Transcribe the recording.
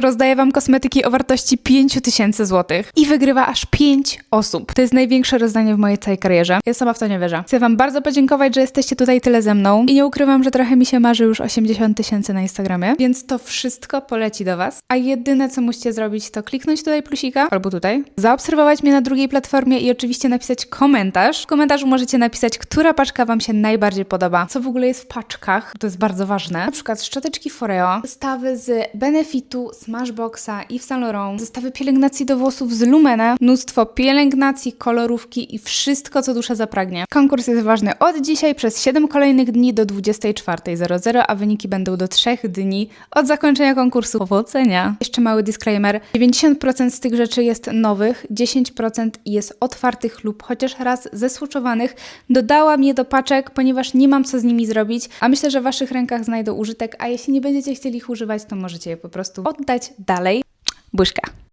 rozdaje Wam kosmetyki o wartości 5000 zł i wygrywa aż 5 osób. To jest największe rozdanie w mojej całej karierze. Ja sama w to nie wierzę. Chcę Wam bardzo podziękować, że jesteście tutaj tyle ze mną i nie ukrywam, że trochę mi się marzy już 80 tysięcy na Instagramie, więc to wszystko poleci do Was. A jedyne, co musicie zrobić, to kliknąć tutaj plusika albo tutaj, zaobserwować mnie na drugiej platformie i oczywiście napisać komentarz. W komentarzu możecie napisać, która paczka Wam się najbardziej podoba, co w ogóle jest w paczkach, to jest bardzo ważne. Na przykład szczoteczki Foreo, zestawy z Benefitu, Smashboxa, Yves Saint Laurent, zestawy pielęgnacji do włosów z Lumena, mnóstwo pielęgnacji, kolorówki i wszystko, co dusza zapragnie. Konkurs jest ważny od dzisiaj przez 7 kolejnych dni do 24.00, a wyniki będą do 3 dni od zakończenia konkursu. Powodzenia! Jeszcze mały disclaimer. 90% z tych rzeczy jest nowych, 10% jest otwartych lub chociaż raz zesłuczowanych. Dodałam je do paczek, ponieważ nie mam co z nimi zrobić, a myślę, że w Waszych rękach znajdą użytek, a jeśli nie będziecie chcieli ich używać, to możecie je po prostu oddać dalej. Buźka.